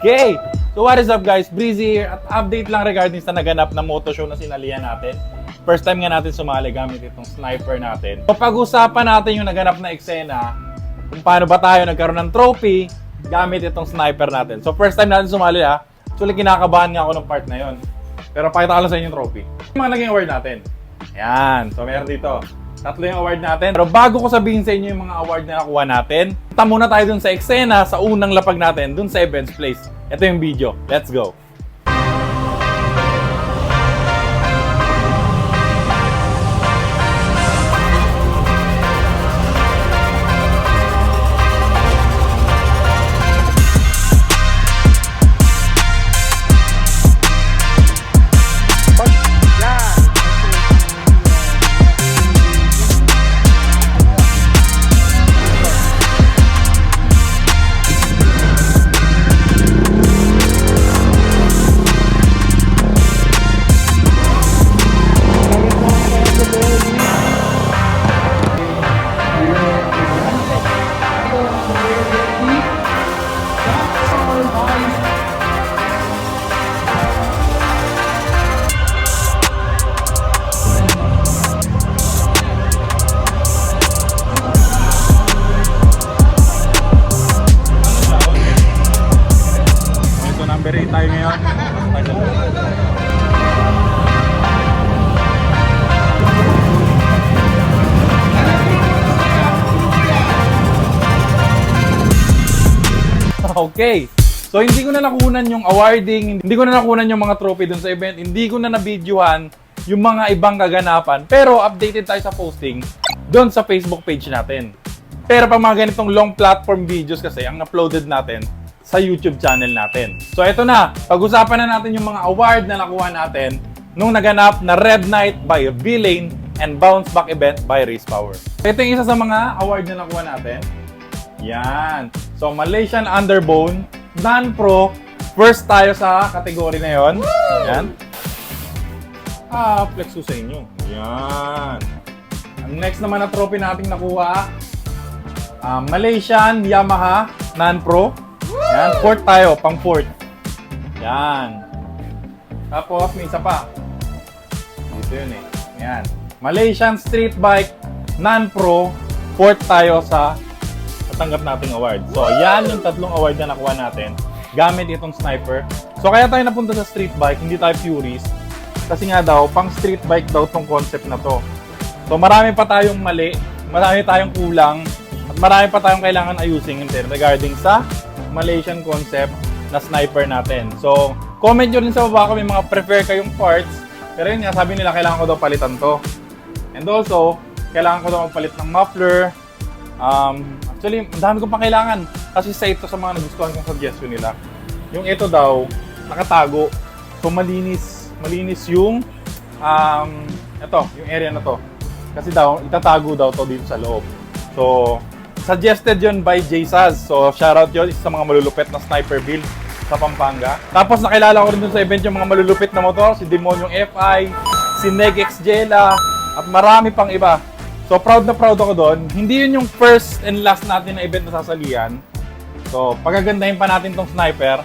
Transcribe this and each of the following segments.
Okay! So what is up guys? Breezy here at update lang regarding sa naganap na moto show na sinalihan natin. First time nga natin sumali gamit itong sniper natin. So pag-usapan natin yung naganap na eksena, kung paano ba tayo nagkaroon ng trophy gamit itong sniper natin. So first time natin sumali ha. Actually kinakabahan nga ako ng part na yon. Pero pakita ko lang sa inyo yung trophy. Yung mga naging award natin. Yan. So meron dito. Tatlo yung award natin. Pero bago ko sabihin sa inyo yung mga award na nakuha natin, punta muna tayo dun sa eksena, sa unang lapag natin, dun sa events place. Ito yung video. Let's go. Okay. So hindi ko na nakunan yung awarding, hindi ko na nakunan yung mga trophy dun sa event, hindi ko na na-videohan yung mga ibang kaganapan. Pero updated tayo sa posting doon sa Facebook page natin. Pero pag mga ganitong long platform videos kasi ang uploaded natin sa YouTube channel natin. So ito na, pag-usapan na natin yung mga award na nakuha natin nung naganap na Red Night by V-Lane and Bounce Back event by Race Power. Ito yung isa sa mga award na nakuha natin. Yan. So, Malaysian Underbone, non-pro, first tayo sa kategory na yon. Yan. Ah, flex ko sa inyo. Yan. Ang next naman na trophy nating nakuha, ah, Malaysian Yamaha non-pro. Yan, fourth tayo, pang fourth. Yan. Tapos, may isa pa. Dito yun eh. Yan. Malaysian Street Bike non-pro, fourth tayo sa natanggap nating award. So, yan yung tatlong award na nakuha natin gamit itong sniper. So, kaya tayo napunta sa street bike, hindi tayo purist. Kasi nga daw, pang street bike daw tong concept na to. So, marami pa tayong mali, marami tayong kulang, at marami pa tayong kailangan ayusin din regarding sa Malaysian concept na sniper natin. So, comment nyo rin sa baba kung may mga prefer kayong parts. Pero yun nga, sabi nila kailangan ko daw palitan to. And also, kailangan ko daw magpalit ng muffler, Um, actually, dami kong pang kailangan. Kasi sa ito sa mga nagustuhan kong suggestion nila. Yung ito daw, nakatago. So, malinis. Malinis yung, um, ito, yung area na to. Kasi daw, itatago daw to dito sa loob. So, suggested yun by JSAZ. So, shoutout isa sa mga malulupit na sniper build sa Pampanga. Tapos, nakilala ko rin dun sa event yung mga malulupit na motor, si Demonyong FI, si Negex Jela, at marami pang iba. So, proud na proud ako doon. Hindi yun yung first and last natin na event na sasalihan. So, pagagandahin pa natin tong sniper,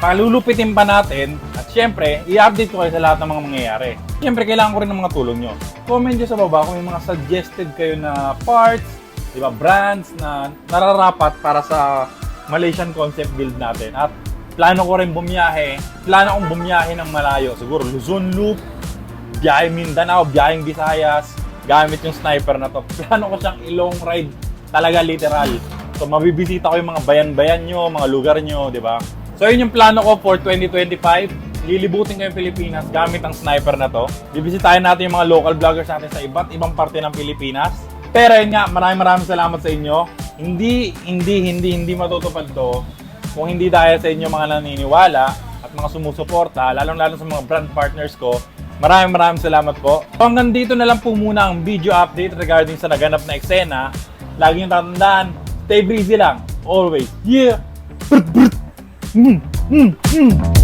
palulupitin pa natin, at syempre, i-update ko kayo sa lahat ng mga mangyayari. Syempre, kailangan ko rin ng mga tulong nyo. Comment nyo sa baba kung may mga suggested kayo na parts, di ba, brands na nararapat para sa Malaysian concept build natin. At plano ko rin bumiyahe, plano kong bumiyahe ng malayo. Siguro Luzon Loop, biyahe Mindanao, biyaheng Visayas, gamit yung sniper na to. Plano ko siyang ilong ride talaga literal. So mabibisita ko yung mga bayan-bayan nyo, mga lugar nyo, di ba? So yun yung plano ko for 2025. Lilibutin ko yung Pilipinas gamit ang sniper na to. Bibisitahin natin yung mga local vloggers natin sa iba't ibang parte ng Pilipinas. Pero yun nga, maraming maraming salamat sa inyo. Hindi, hindi, hindi, hindi matutupad to kung hindi dahil sa inyo mga naniniwala at mga sumusuporta, lalong-lalo sa mga brand partners ko, Maraming maraming salamat po. So hanggang dito na lang po muna ang video update regarding sa naganap na eksena. Lagi nyo tatandaan, stay breezy lang. Always. Yeah! Brr, brr. Mm, mm, mm.